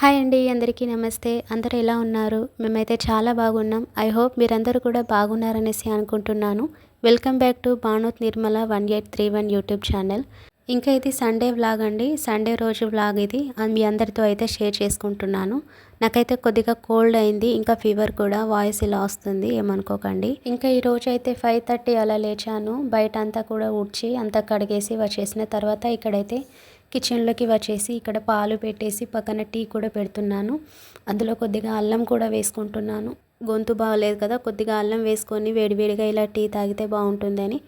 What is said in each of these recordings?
Hi అండి అందరికీ నమస్తే. అందరూ ఎలా ఉన్నారు? మేమైతే చాలా బాగున్నాం. ఐ హోప్ మీరందరూ కూడా బాగున్నారనేసి అనుకుంటున్నాను. Welcome back to Banoth Nirmala one eight three one YouTube channel. ఇంకా ఇది సండే వ్లాగ్ అండి. సండే రోజు వ్లాగ్ ఇది. మీ అందరితో అయితే షేర్ చేసుకుంటున్నాను. నాకైతే కొద్దిగా కోల్డ్ అయింది. ఇంకా ఫీవర్ కూడా. వాయిస్ ఇలా వస్తుంది. ఏమనుకోకండి. ఇంకా ఈ రోజు అయితే ఫైవ్ థర్టీ అలా లేచాను. బయట అంతా కూడా ఉడ్చి అంతా కడిగేసి వచ్చేసిన తర్వాత ఇక్కడైతే కిచెన్లోకి వచ్చేసి ఇక్కడ పాలు పెట్టేసి పక్కన టీ కూడా పెడుతున్నాను. అందులో కొద్దిగా అల్లం కూడా వేసుకుంటున్నాను. గొంతు బాగలేదు కదా కొద్దిగా అల్లం వేసుకొని వేడివేడిగా ఇలా టీ తాగితే బాగుంటుందని.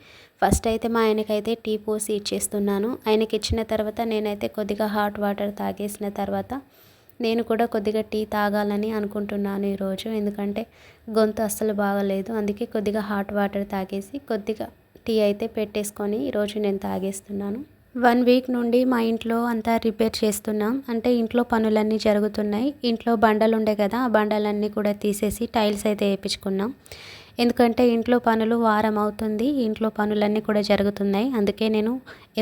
ఫస్ట్ అయితే మా ఆయనకైతే టీ పోసి ఇచ్చేస్తున్నాను. ఆయనకి ఇచ్చిన తర్వాత నేనైతే కొద్దిగా హాట్ వాటర్ తాగేసిన తర్వాత నేను కూడా కొద్దిగా టీ తాగాలని అనుకుంటున్నాను ఈరోజు. ఎందుకంటే గొంతు అస్సలు బాగలేదు. అందుకే కొద్దిగా హాట్ వాటర్ తాగేసి కొద్దిగా టీ అయితే పెట్టేసుకొని ఈరోజు నేను తాగేస్తున్నాను. వన్ వీక్ నుండి మా ఇంట్లో అంతా రిపేర్ చేస్తున్నాం. అంటే ఇంట్లో పనులన్నీ జరుగుతున్నాయి. ఇంట్లో బండలు ఉండే కదా ఆ బండలన్నీ కూడా తీసేసి టైల్స్ అయితే వేయించుకున్నాం ఎందుకంటే ఇంట్లో పనులు వారం అవుతుంది. ఇంట్లో పనులన్నీ కూడా జరుగుతున్నాయి. అందుకే నేను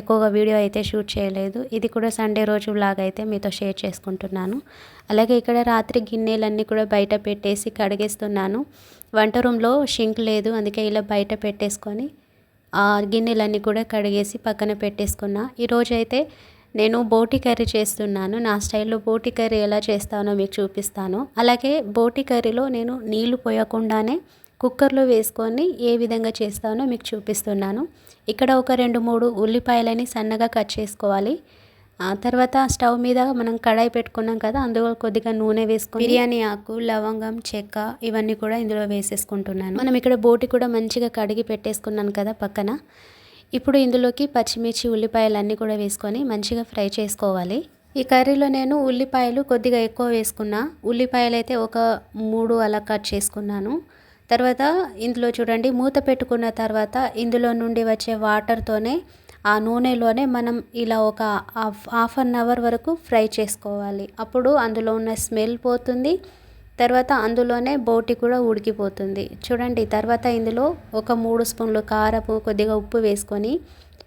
ఎక్కువగా వీడియో అయితే షూట్ చేయలేదు. ఇది కూడా సండే రోజు లాగా అయితే మీతో షేర్ చేసుకుంటున్నాను. అలాగే ఇక్కడ రాత్రి గిన్నెలన్నీ కూడా బయట పెట్టేసి కడిగేస్తున్నాను. వంట రూమ్లో షింక్ లేదు. అందుకే ఇలా బయట పెట్టేసుకొని ఆ గిన్నెలన్నీ కూడా కడిగేసి పక్కన పెట్టేసుకున్నా. ఈరోజు అయితే నేను బోటి కర్రీ చేస్తున్నాను. నా స్టైల్లో బోటి కర్రీ ఎలా చేస్తానో మీకు చూపిస్తాను. అలాగే బోటి కర్రీలో నేను నీళ్ళు పోయకుండానే కుక్కర్లో వేసుకొని ఏ విధంగా చేస్తానో మీకు చూపిస్తున్నాను. ఇక్కడ ఒక రెండు మూడు ఉల్లిపాయలని సన్నగా కట్ చేసుకోవాలి. ఆ తర్వాత స్టవ్ మీద మనం కడాయి పెట్టుకున్నాం కదా అందులో కొద్దిగా నూనె వేసుకొని బిర్యానీ ఆకు లవంగం చెక్క ఇవన్నీ కూడా ఇందులో వేసేసుకుంటున్నాను. మనం ఇక్కడ బోటి కూడా మంచిగా కడిగి పెట్టేసుకున్నాను కదా పక్కన. ఇప్పుడు ఇందులోకి పచ్చిమిర్చి ఉల్లిపాయలు అన్నీ కూడా వేసుకొని మంచిగా ఫ్రై చేసుకోవాలి. ఈ కర్రీలో నేను ఉల్లిపాయలు కొద్దిగా ఎక్కువ వేసుకున్నా. ఉల్లిపాయలు అయితే ఒక మూడు అలా కట్ చేసుకున్నాను. తర్వాత ఇందులో చూడండి మూత పెట్టుకున్న తర్వాత ఇందులో నుండి వచ్చే వాటర్తోనే ఆ నూనెలోనే మనం ఇలా ఒక హాఫ్ హాఫ్ అన్ అవర్ వరకు ఫ్రై చేసుకోవాలి. అప్పుడు అందులో ఉన్న స్మెల్ పోతుంది. తర్వాత అందులోనే బోటి కూడా ఉడికిపోతుంది. చూడండి తర్వాత ఇందులో ఒక మూడు స్పూన్లు కారపు కొద్దిగా ఉప్పు వేసుకొని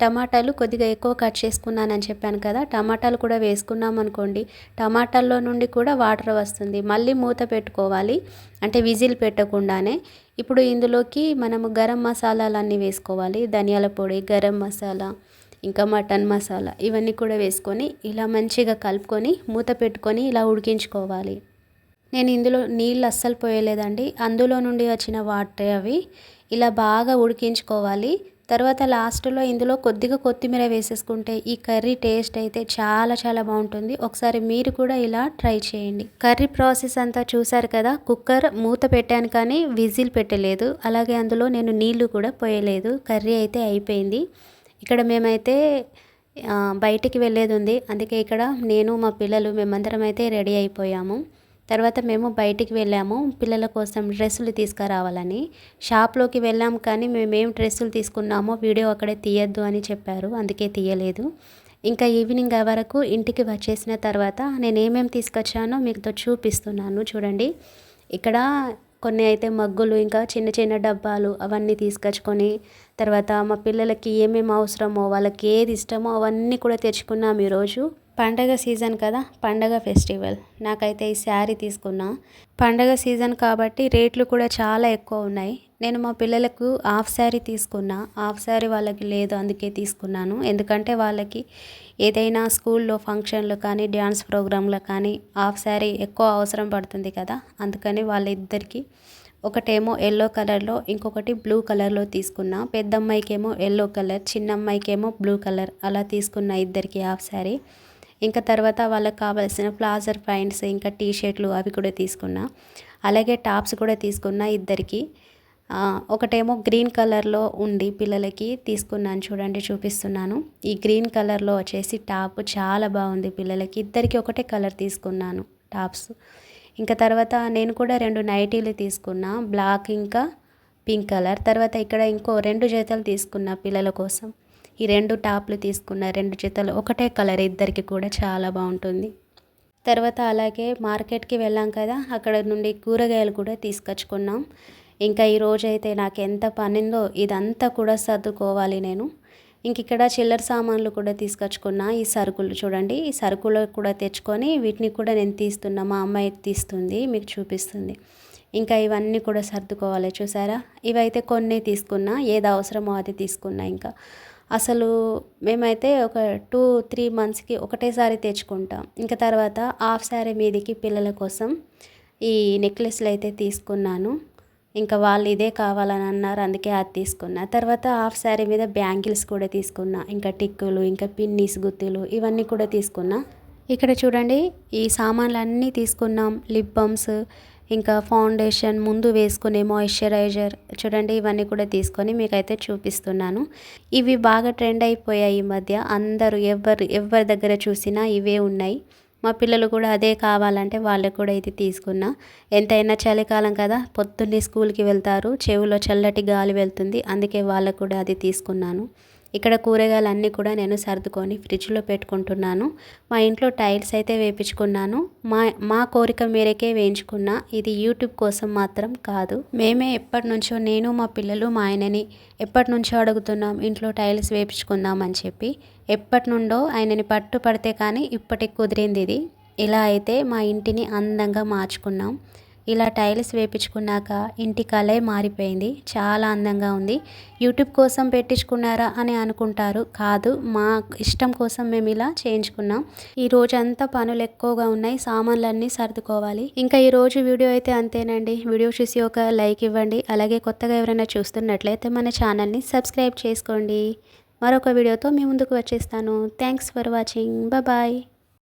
టమాటాలు కొద్దిగా ఎక్కువ కట్ చేసుకున్నానని చెప్పాను కదా టమాటాలు కూడా వేసుకున్నాం అనుకోండి టమాటాల్లో నుండి కూడా వాటర్ వస్తుంది. మళ్ళీ మూత పెట్టుకోవాలి. అంటే విజిల్ పెట్టకుండానే. ఇప్పుడు ఇందులోకి మనము గరం మసాలాలన్నీ వేసుకోవాలి. ధనియాల పొడి గరం మసాలా ఇంకా మటన్ మసాలా ఇవన్నీ కూడా వేసుకొని ఇలా మంచిగా కలుపుకొని మూత పెట్టుకొని ఇలా ఉడికించుకోవాలి. నేను ఇందులో నీళ్ళు అస్సలు పోయలేదండి. అందులో నుండి వచ్చిన వాటర్ అవి ఇలా బాగా ఉడికించుకోవాలి. తర్వాత లాస్ట్లో ఇందులో కొద్దిగా కొత్తిమీర వేసేసుకుంటే ఈ కర్రీ టేస్ట్ అయితే చాలా చాలా బాగుంటుంది. ఒకసారి మీరు కూడా ఇలా ట్రై చేయండి. కర్రీ ప్రాసెస్ అంతా చూసారు కదా? కుక్కర్ మూత పెట్టాను కానీ విజిల్ పెట్టలేదు. అలాగే అందులో నేను నీళ్ళు కూడా పోయలేదు. కర్రీ అయితే అయిపోయింది. ఇక్కడ మేమైతే బయటికి వెళ్ళేది ఉంది. అందుకే ఇక్కడ నేను మా పిల్లలు మేమందరం అయితే రెడీ అయిపోయాము. తర్వాత మేము బయటికి వెళ్ళాము. పిల్లల కోసం డ్రెస్సులు తీసుకురావాలని. షాప్లోకి వెళ్ళాము కానీ మేము ఏం డ్రెస్సులు తీసుకున్నామో వీడియో అక్కడే తీయద్దు అని చెప్పారు. అందుకే తీయలేదు. ఇంకా ఈవినింగ్ వరకు ఇంటికి వచ్చేసిన తర్వాత నేను ఏమేమి తీసుకొచ్చానో మీతో చూపిస్తున్నాను. చూడండి. ఇక్కడ కొన్ని అయితే మగ్గులు ఇంకా చిన్న చిన్న డబ్బాలు అవన్నీ తీసుకొచ్చుకొని తర్వాత మా పిల్లలకి ఏమేమి అవసరమో వాళ్ళకి ఏది ఇష్టమో అవన్నీ కూడా తెచ్చుకున్నాం ఈరోజు. పండగ సీజన్ కదా పండగ ఫెస్టివల్. నాకైతే ఈ శారీ తీసుకున్నా. పండగ సీజన్ కాబట్టి రేట్లు కూడా చాలా ఎక్కువ ఉన్నాయి. నేను మా పిల్లలకు హాఫ్ శారీ తీసుకున్నా. హాఫ్ శారీ వాళ్ళకి లేదు అందుకే తీసుకున్నాను. ఎందుకంటే వాళ్ళకి ఏదైనా స్కూల్లో ఫంక్షన్లు కానీ డ్యాన్స్ ప్రోగ్రాంలో కానీ హాఫ్ శారీ ఎక్కువ అవసరం పడుతుంది కదా. అందుకని వాళ్ళిద్దరికీ ఒకటేమో ఎల్లో కలర్లో ఇంకొకటి బ్లూ కలర్లో తీసుకున్నా. పెద్దమ్మాయికేమో ఎల్లో కలర్ చిన్నమ్మాయికేమో బ్లూ కలర్ అలా తీసుకున్న ఇద్దరికి హాఫ్ శారీ. ఇంకా తర్వాత వాళ్ళకి కావాల్సిన ప్లాజర్ ప్యాంట్స్ ఇంకా టీ షర్ట్లు అవి కూడా తీసుకున్నా. అలాగే టాప్స్ కూడా తీసుకున్నా ఇద్దరికి. ఒకటేమో గ్రీన్ కలర్లో ఉండి పిల్లలకి తీసుకున్నాను చూడండి చూపిస్తున్నాను. ఈ గ్రీన్ కలర్లో వచ్చేసి టాప్ చాలా బాగుంది పిల్లలకి. ఇద్దరికి ఒకటే కలర్ తీసుకున్నాను టాప్స్. ఇంకా తర్వాత నేను కూడా రెండు నైటీలు తీసుకున్నా బ్లాక్ ఇంకా పింక్ కలర్. తర్వాత ఇక్కడ ఇంకో రెండు జతలు తీసుకున్నా పిల్లల కోసం. ఈ రెండు టాప్లు తీసుకున్న రెండు జతలు ఒకటే కలర్ ఇద్దరికి కూడా చాలా బాగుంటుంది. తర్వాత అలాగే మార్కెట్కి వెళ్ళాం కదా అక్కడ నుండి కూరగాయలు కూడా తీసుకొచ్చుకున్నాం. ఇంకా ఈరోజైతే నాకు ఎంత పనిందో ఇదంతా కూడా సర్దుకోవాలి నేను. ఇంక ఇక్కడ చిల్లర సామాన్లు కూడా తీసుకొచ్చుకున్నా ఈ సరుకులు చూడండి. ఈ సరుకులు కూడా తెచ్చుకొని వీటిని కూడా నేను తీస్తున్నా మా అమ్మాయి తీస్తుంది మీకు చూపిస్తుంది. ఇంకా ఇవన్నీ కూడా సర్దుకోవాలి చూసారా? ఇవైతే కొన్ని తీసుకున్నా ఏది అవసరమో అది తీసుకున్నా ఇంకా. అసలు మేమైతే ఒక టూ త్రీ మంత్స్కి ఒకటేసారి తెచ్చుకుంటాం. ఇంకా తర్వాత హాఫ్ శారీ మీదికి పిల్లల కోసం ఈ నెక్లెస్లు అయితే తీసుకున్నాను. ఇంకా వాళ్ళు ఇదే కావాలని అన్నారు అందుకే అది తీసుకున్నా. తర్వాత హాఫ్ శారీ మీద బ్యాంగిల్స్ కూడా తీసుకున్నా. ఇంకా టిక్కులు ఇంకా పిన్నీస్ గుత్తులు ఇవన్నీ కూడా తీసుకున్నా. ఇక్కడ చూడండి ఈ సామాన్లు అన్నీ తీసుకున్నాం. లిప్ బామ్స్ ఇంకా ఫౌండేషన్ ముందు వేసుకునే మాయిశ్చరైజర్ చూడండి ఇవన్నీ కూడా తీసుకొని మీకైతే చూపిస్తున్నాను. ఇవి బాగా ట్రెండ్ అయిపోయాయి ఈ మధ్య. అందరూ ఎవరు ఎవరి దగ్గర చూసినా ఇవే ఉన్నాయి. మా పిల్లలు కూడా అదే కావాలంటే వాళ్ళకు కూడా ఇది తీసుకున్నా. ఎంతైనా చలికాలం కదా పొద్దున్నే స్కూల్కి వెళ్తారు చెవిలో చల్లటి గాలి వెళ్తుంది అందుకే వాళ్ళకు కూడా అది తీసుకున్నాను. ఇక్కడ కూరగాయలు అన్నీ కూడా నేను సర్దుకొని ఫ్రిడ్జ్లో పెట్టుకుంటున్నాను. మా ఇంట్లో టైల్స్ అయితే వేపించుకున్నాను. మా మా కోరిక మేరకే వేయించుకున్న. ఇది యూట్యూబ్ కోసం మాత్రం కాదు. మేమే ఎప్పటి నుంచో నేను మా పిల్లలు మా ఆయనని ఎప్పటి నుంచో అడుగుతున్నాం ఇంట్లో టైల్స్ వేపించుకుందాం అని చెప్పి. ఎప్పటి నుండో ఆయనని పట్టు పడితే కానీ ఇప్పటికి కుదిరింది ఇది. ఇలా అయితే మా ఇంటిని అందంగా మార్చుకున్నాం. ఇలా టైల్స్ వేపించుకున్నాక ఇంటి కలే మారిపోయింది. చాలా అందంగా ఉంది. యూట్యూబ్ కోసం పెట్టించుకున్నారా అని అనుకుంటారు. కాదు మా ఇష్టం కోసం మేము ఇలా చేయించుకున్నాం. ఈ రోజు అంతా పనులు ఎక్కువగా ఉన్నాయి. సామాన్లన్నీ సర్దుకోవాలి. ఇంకా ఈ రోజు వీడియో అయితే అంతేనండి. వీడియో చూసి ఒక లైక్ ఇవ్వండి. అలాగే కొత్తగా ఎవరైనా చూస్తున్నట్లయితే మన ఛానల్ని సబ్స్క్రైబ్ చేసుకోండి. మరొక వీడియోతో మీ ముందుకు వచ్చేస్తాను. Thanks for watching. బాయ్.